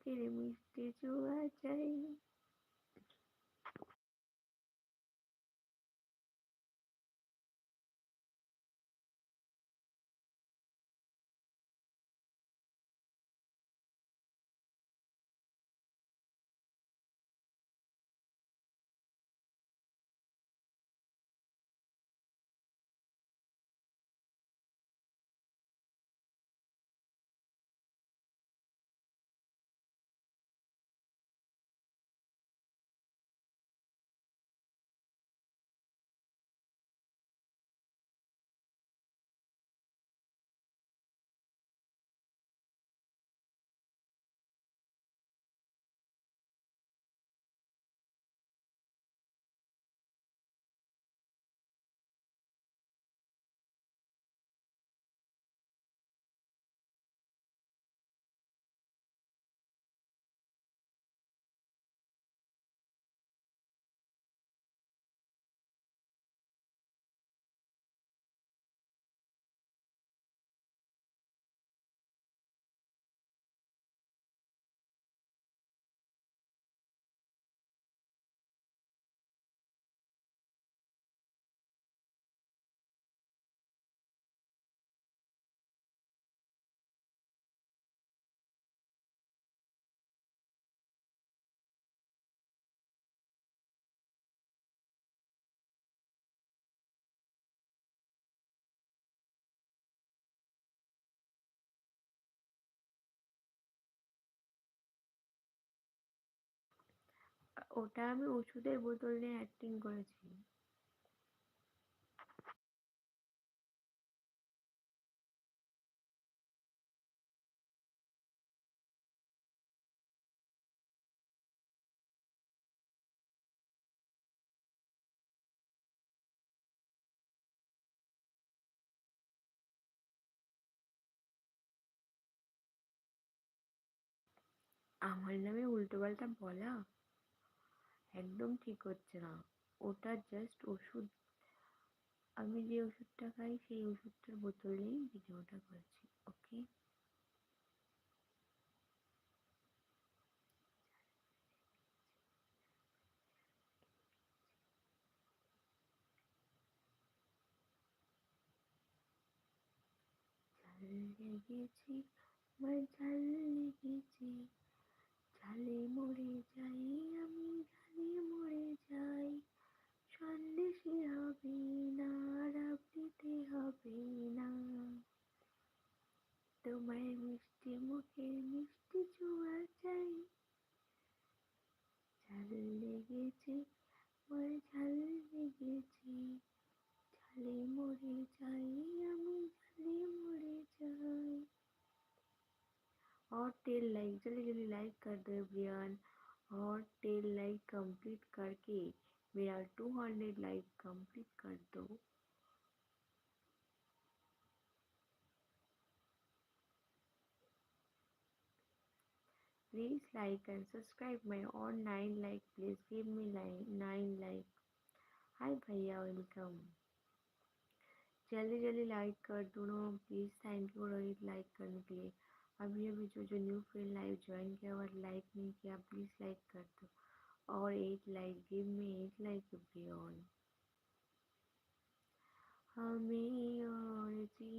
বুকের মিষ্টি জুয়া চাই ওটা আমি ওষুধের বোতল নিয়ে অ্যাক্টিং করেছি। আমার নামে উল্টোপাল্টা বলা? একদম ঠিক হচ্ছে না। ওটা জাস্ট ওষুধ, আমি যে ওষুধটা খাই সেই ওষুধটার বোতল নিয়েই ভিডিওটা করেছি ওকে লেগেছে, আমার ঝাল লেগেছে। ঝালে মরে যাই, আমি ঝালে মরে যাই। সন্দেশে হবে না রাবড়িতে হবে না। তোমার মিষ্টি মুখে মিষ্টি ছোঁয়া চাই। ঝাল লেগেছে, আমার ঝাল লেগেছে। ঝালে মরে যাই, আমি और टेल लाइक जल्दी जल्दी लाइक कर दो एवरीवन और टेल लाइक कंप्लीट करके मेरा 200 लाइक कंप्लीट कर दो। Please like and subscribe my all 9 like, please give me like 9 like hi भैया welcome जल्दी जल्दी लाइक कर दो please thank you Rohit like करने के लिए। अभी अभी जो जो न्यू फ्रेंड लाइव ज्वाइन किया और लाइक नहीं किया प्लीज़ लाइक कर दो। और एट लाइक गिव में एट लाइक एवरीवन हमें और जीने